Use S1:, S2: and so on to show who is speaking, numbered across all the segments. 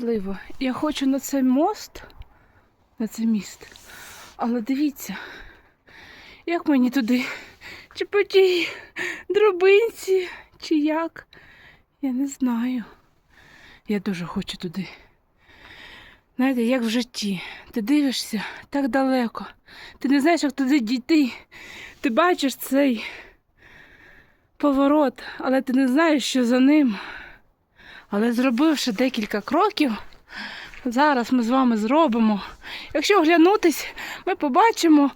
S1: важливо. Я хочу на цей мост, на цей міст. Але дивіться, як мені туди? Чи по тій дробинці, чи як? Я не знаю. Я дуже хочу туди. Знаєте, як в житті. Ти дивишся так далеко. Ти не знаєш, як туди дійти. Ти бачиш цей поворот, але ти не знаєш, що за ним. Але зробивши декілька кроків, зараз ми з вами зробимо. Якщо оглянутись, ми побачимо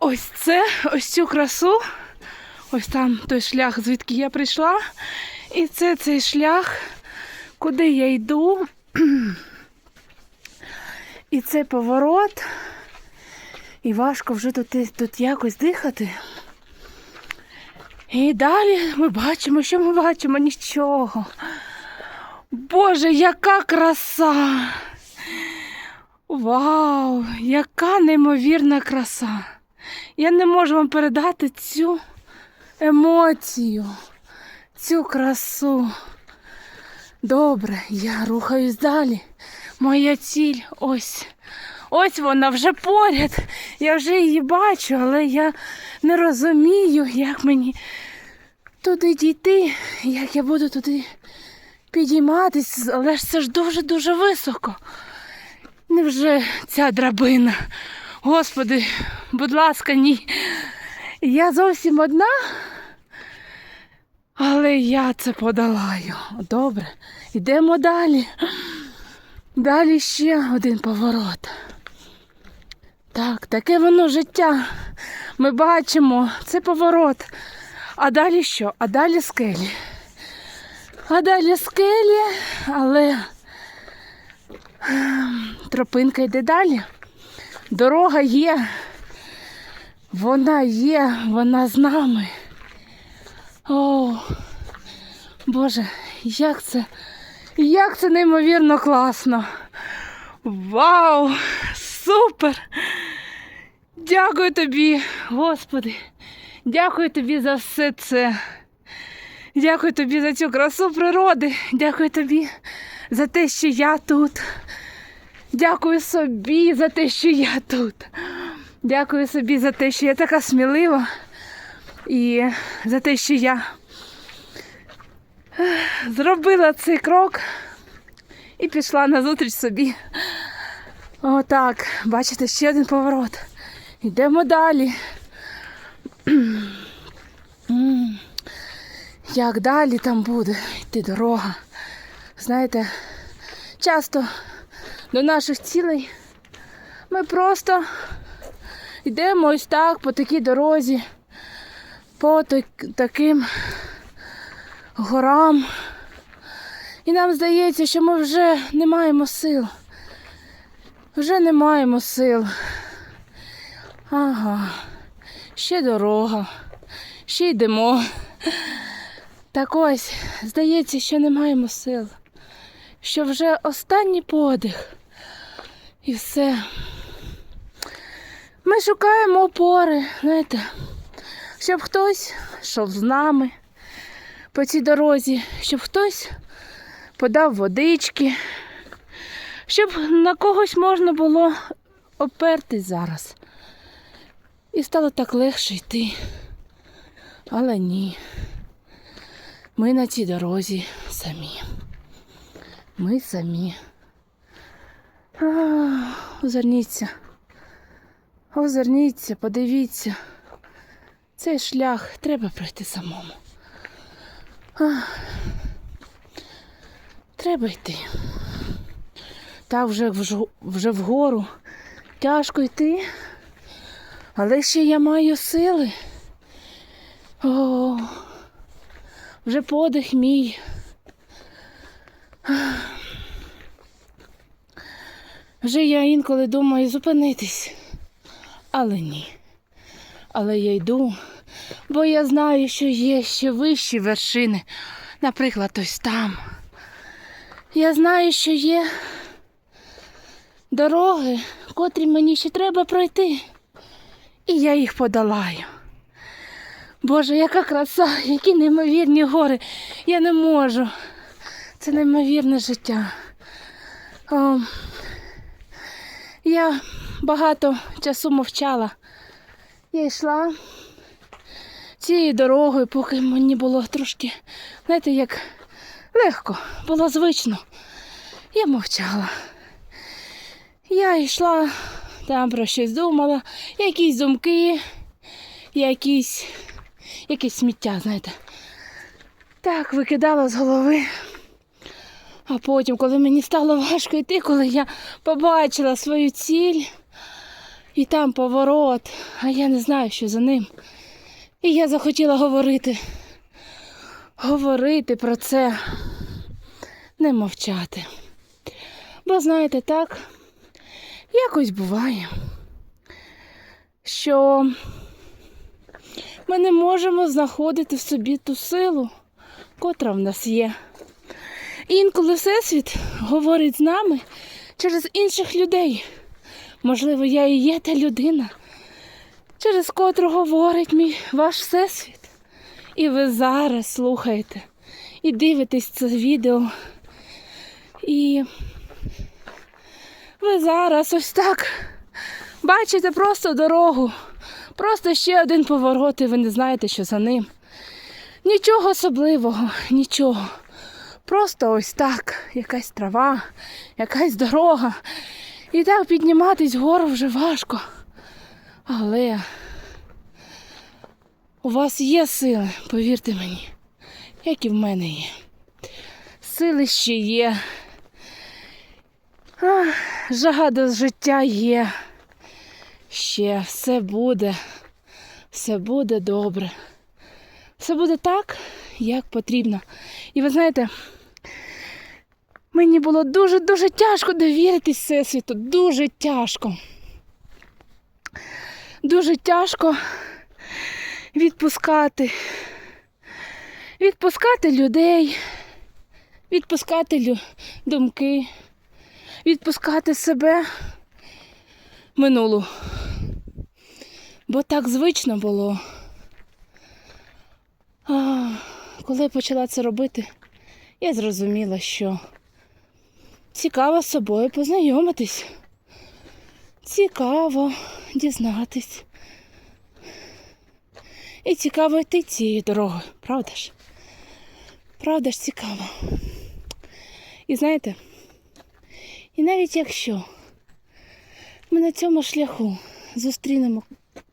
S1: ось це, ось цю красу. Ось там той шлях, звідки я прийшла. І це цей шлях, куди я йду. І цей поворот. І важко вже тут, тут якось дихати. І далі ми бачимо, що ми бачимо нічого. Боже, яка краса! Вау, яка неймовірна краса! Я не можу вам передати цю емоцію, цю красу. Добре, я рухаюсь далі. Моя ціль ось. Ось вона вже поряд. Я вже її бачу, але я не розумію, як мені туди дійти, як я буду туди підійматись, але ж це ж дуже-дуже високо. Невже ця драбина? Господи, будь ласка, ні. Я зовсім одна, але я це подолаю. Добре, йдемо далі. Далі ще один поворот. Так, таке воно життя. Ми бачимо, це поворот. А далі що? А далі скелі. А далі скелі, але ем, тропинка йде далі. Дорога є. Вона є, вона з нами. О, Боже, як це, як це неймовірно класно. Вау! Супер! Дякую тобі, Господи. Дякую тобі за все це. Дякую тобі за цю красу природи. Дякую тобі за те, що я тут. Дякую собі за те, що я тут. Дякую собі за те, що я така смілива. І за те, що я зробила цей крок і пішла назустріч собі. Отак, бачите, ще один поворот. Йдемо далі. Як далі там буде йти дорога. Знаєте, часто до наших цілей ми просто йдемо ось так по такій дорозі, по так- таким горам. І нам здається, що ми вже не маємо сил. Вже не маємо сил. Ага, ще дорога, ще йдемо. Так ось, здається, що не маємо сил, що вже останній подих. І все. Ми шукаємо опори, знаєте, щоб хтось йшов з нами по цій дорозі, щоб хтось подав водички, щоб на когось можна було опертись зараз. І стало так легше йти. Але ні. Ми на цій дорозі самі. Ми самі. Озирніться. Озирніться, подивіться. Цей шлях треба пройти самому. А, треба йти. Так вже, вж- вже вгору тяжко йти, але ще я маю сили. О, вже подих мій. Вже я інколи думаю зупинитись, але ні. Але я йду, бо я знаю, що є ще вищі вершини, наприклад, ось там. Я знаю, що є дороги, котрі мені ще треба пройти, і я їх подолаю. Боже, яка краса, які неймовірні гори. Я не можу. Це неймовірне життя. О, я багато часу мовчала. Я йшла цією дорогою, поки мені було трошки, знаєте, як легко, було звично. Я мовчала. Я йшла, там про щось думала, якісь думки, якісь, якесь сміття, знаєте. Так, викидала з голови. А потім, коли мені стало важко йти, коли я побачила свою ціль, і там поворот, а я не знаю, що за ним. І я захотіла говорити. Говорити про це, не мовчати. Бо знаєте, так, якось буває, що ми не можемо знаходити в собі ту силу, котра в нас є. Інколи Всесвіт говорить з нами через інших людей. Можливо, я і є та людина, через котру говорить мій ваш Всесвіт. І ви зараз слухаєте і дивитесь це відео. І ви зараз ось так бачите просто дорогу, просто ще один поворот, і ви не знаєте, що за ним. Нічого особливого, нічого. Просто ось так, якась трава, якась дорога. І так підніматись вгору вже важко. Але у вас є сили, повірте мені, як і в мене є. Сили ще є. Ах, жага до життя є. Ще все буде, все буде добре. Все буде так, як потрібно. І ви знаєте, мені було дуже-дуже тяжко довіритись Всесвіту. Дуже тяжко. Дуже тяжко відпускати. Відпускати людей, відпускати лю... думки, відпускати себе минулу. Бо так звично було. А, коли я почала це робити, я зрозуміла, що цікаво з собою познайомитись. Цікаво дізнатись. І цікаво йти цією дорогою, правда ж? Правда ж цікаво. І знаєте, і навіть якщо ми на цьому шляху зустрінемо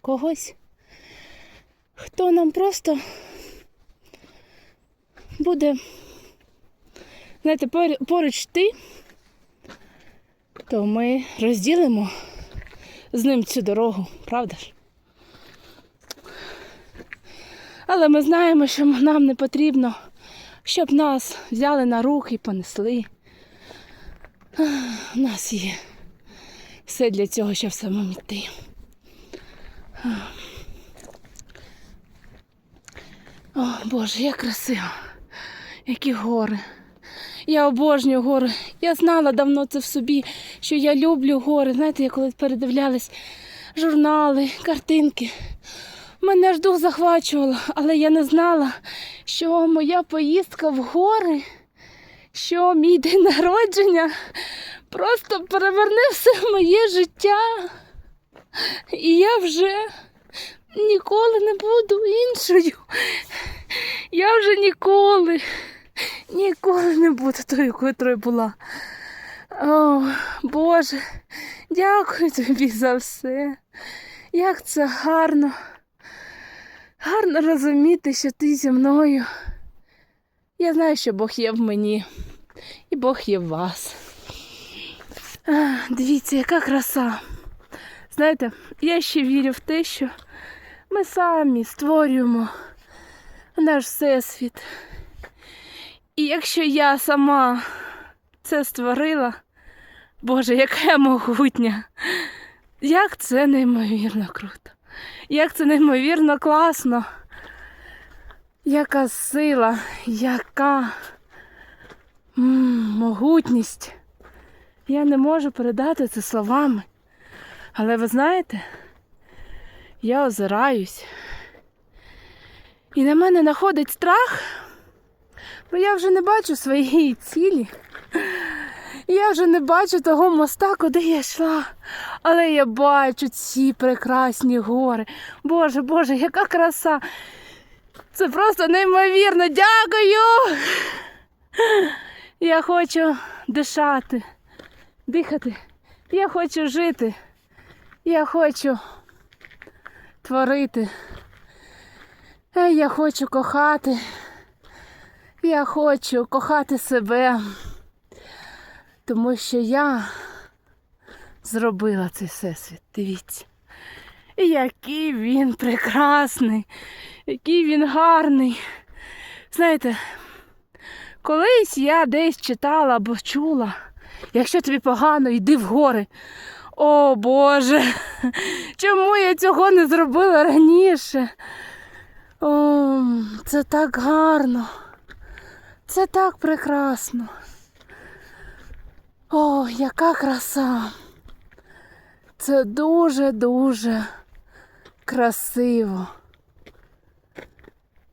S1: когось, хто нам просто буде, знаєте, поруч йти, то ми розділимо з ним цю дорогу, правда ж? Але ми знаємо, що нам не потрібно, щоб нас взяли на руки і понесли. У нас є все для цього, щоб самим йти. О, Боже, як красиво. Які гори. Я обожнюю гори. Я знала давно це в собі, що я люблю гори. Знаєте, я коли передивлялась журнали, картинки. Мене аж дух захвачувало, але я не знала, що моя поїздка в гори, що мій день народження просто переверне все моє життя. І я вже ніколи не буду іншою. Я вже ніколи, ніколи не буду тою, котрою була. О, Боже, дякую тобі за все. Як це гарно. Гарно розуміти, що ти зі мною. Я знаю, що Бог є в мені, і Бог є в вас. А, дивіться, яка краса. Знаєте, я ще вірю в те, що ми самі створюємо наш всесвіт. І якщо я сама це створила, Боже, яка я могутня! Як це неймовірно круто! Як це неймовірно класно! Яка сила, яка могутність. Я не можу передати це словами. Але ви знаєте, я озираюсь. І на мене находить страх, бо я вже не бачу своєї цілі. Я вже не бачу того моста, куди я йшла. Але я бачу ці прекрасні гори. Боже, Боже, яка краса! Це просто неймовірно. Дякую! Я хочу дишати, дихати. Я хочу жити. Я хочу творити. Е, Я хочу кохати. Я хочу кохати себе. Тому що я зробила цей всесвіт. Дивіться. Який він прекрасний, який він гарний. Знаєте, колись я десь читала або чула, якщо тобі погано, йди в гори. О Боже, чому я цього не зробила раніше? О, це так гарно. Це так прекрасно. О, яка краса. Це дуже-дуже красиво.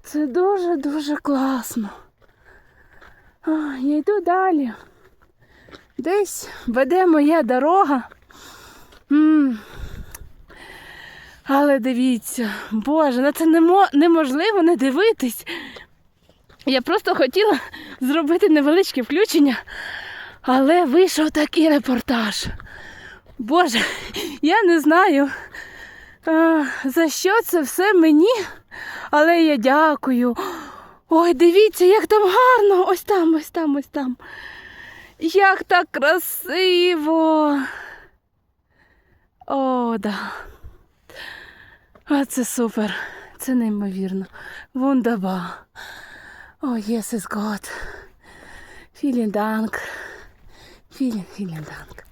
S1: Це дуже-дуже класно. О, я йду далі. Десь веде моя дорога. Але дивіться, Боже, на це неможливо не дивитись. Я просто хотіла зробити невеличке включення, але вийшов такий репортаж. Боже, я не знаю, за що це все мені, але я дякую. Ой, дивіться, як там гарно. Ось там, ось там, ось там. Як так красиво. О, да. А це супер. Це неймовірно. Вундаба. О, is God. Vielen Dank. Vielen, vielen Dank.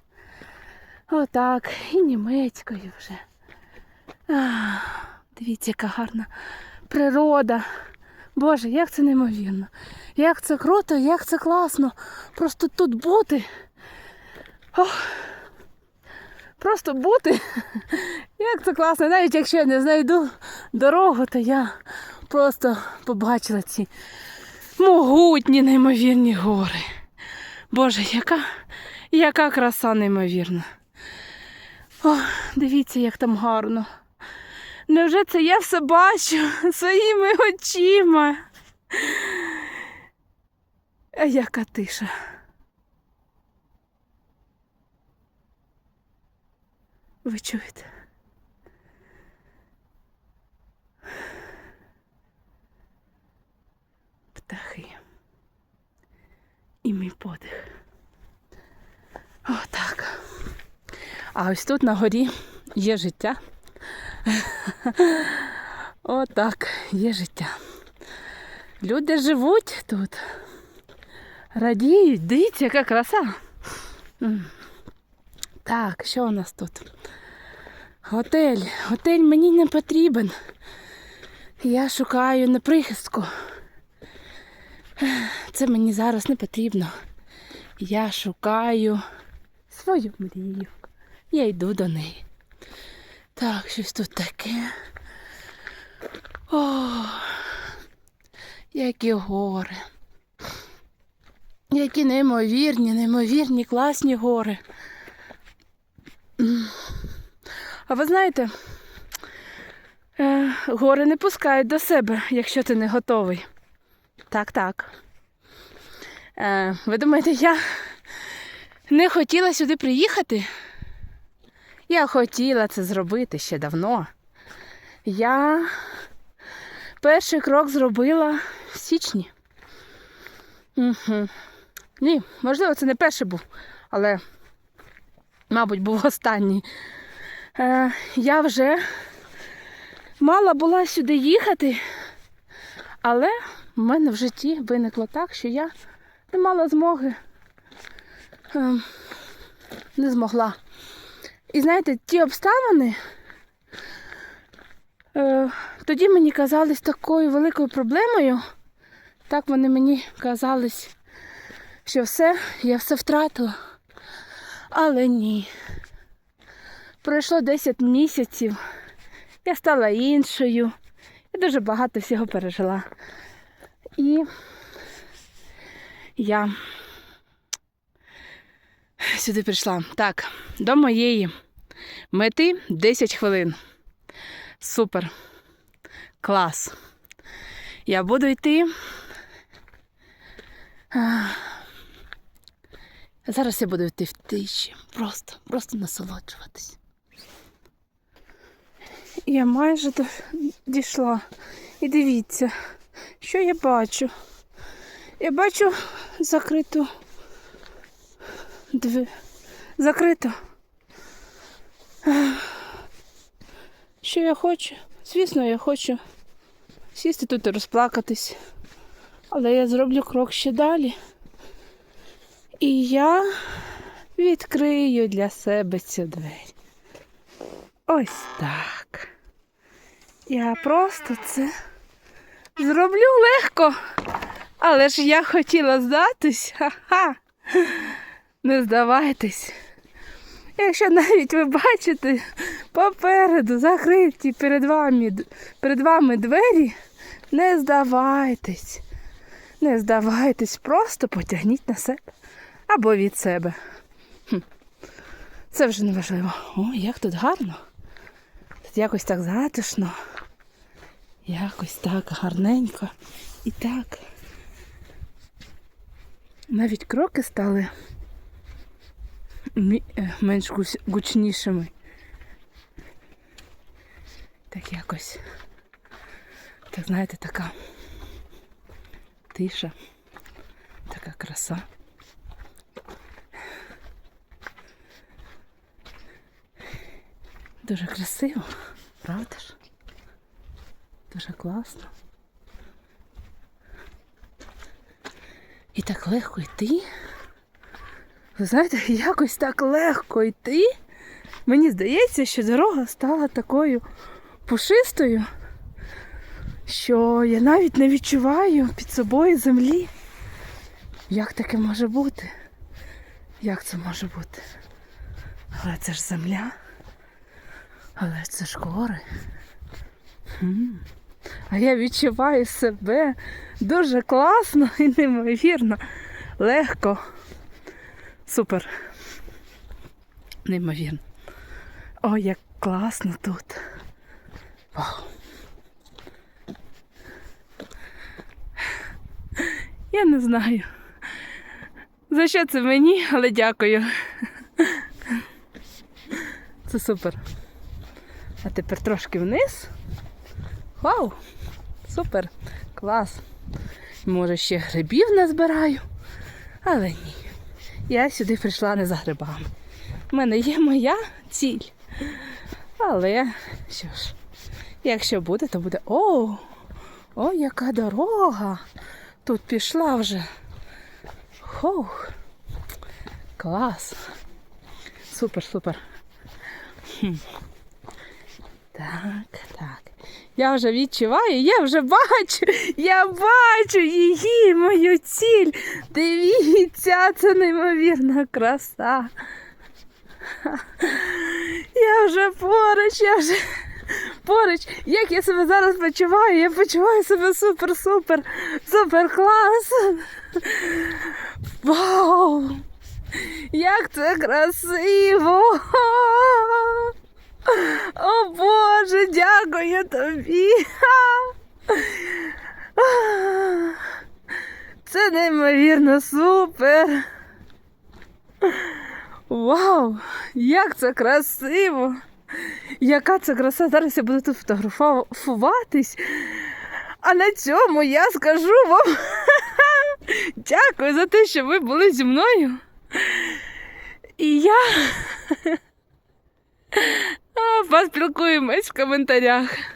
S1: Отак, і німецькою вже. А, дивіться, яка гарна природа. Боже, як це неймовірно. Як це круто, як це класно. Просто тут бути. Ох, просто бути. Як це класно. Навіть якщо я не знайду дорогу, то я просто побачила ці могутні неймовірні гори. Боже, яка, яка краса неймовірна. О, дивіться, як там гарно. Невже це я все бачу своїми очима? А яка тиша. Ви чуєте? Птахи. І мій подих. Отак. А ось тут на горі є життя. Отак, є життя. Люди живуть тут. Радіють, дивіться, яка краса. Так, що у нас тут? Готель. Готель мені не потрібен. Я шукаю на прихистку. Це мені зараз не потрібно. Я шукаю свою мрію. Я йду до неї. Так, щось тут таке. О, які гори. Які неймовірні, неймовірні, класні гори. А ви знаєте, е, гори не пускають до себе, якщо ти не готовий. Так, так. Е, ви думаєте, я не хотіла сюди приїхати? Я хотіла це зробити ще давно. Я перший крок зробила в січні. Угу. Ні, можливо, це не перший був, але, мабуть, був останній. Е, я вже мала була сюди їхати, але в мене в житті виникло так, що я не мала змоги, е, не змогла. І знаєте, ті обставини е, тоді мені казались такою великою проблемою. Так вони мені казались, що все, я все втратила. Але ні. Пройшло 10 місяців, я стала іншою. Я дуже багато всього пережила. І я Сюди прийшла. Так, до моєї мети 10 хвилин. Супер. Клас. Я буду йти. Зараз я буду йти в тиші. Просто, просто насолоджуватись. Я майже до- дійшла. І дивіться, що я бачу. Я бачу закриту дві. Закрито. Що я хочу? Звісно, я хочу сісти тут і розплакатись. Але я зроблю крок ще далі. І я відкрию для себе цю двері. Ось так. Я просто це зроблю легко. Але ж я хотіла здатись. Ха-ха. Не здавайтесь. Якщо навіть ви бачите попереду закриті перед вами, перед вами двері, не здавайтесь. Не здавайтесь, просто потягніть на себе або від себе. Хм. Це вже не важливо. О, як тут гарно. Тут якось так затишно. Якось так гарненько. І так. Навіть кроки стали е, менш гучнішими. Так якось. Так знаєте, така тиша, така краса. Дуже красиво, правда ж? Дуже класно. І так легко йти. Ви знаєте, якось так легко йти. Мені здається, що дорога стала такою пушистою, що я навіть не відчуваю під собою землі. Як таке може бути? Як це може бути? Але це ж земля. Але це ж гори. А я відчуваю себе дуже класно і неймовірно легко. Супер. Неймовірно. О, як класно тут. Вау. Я не знаю. За що це мені, але дякую. Це супер. А тепер трошки вниз. Вау! Супер! Клас! Може, ще грибів назбираю, але ні. Я сюди прийшла не за грибами. У мене є моя ціль. Але що ж, якщо буде, то буде. О! О, яка дорога! Тут пішла вже. Хоух! Клас! Супер, супер. Хм. Так, так. Я вже відчуваю, я вже бачу, я бачу її, мою ціль. Дивіться, це неймовірна краса. Я вже поруч, я вже поруч. Як я себе зараз почуваю? Я почуваю себе супер-супер, супер клас. Вау! Як це красиво! О Боже, дякую тобі. Це неймовірно супер. Вау, як це красиво! Яка це краса! Зараз я буду тут фотографуватись. А на цьому я скажу вам дякую за те, що ви були зі мною. І я поспілкуємось в коментарях.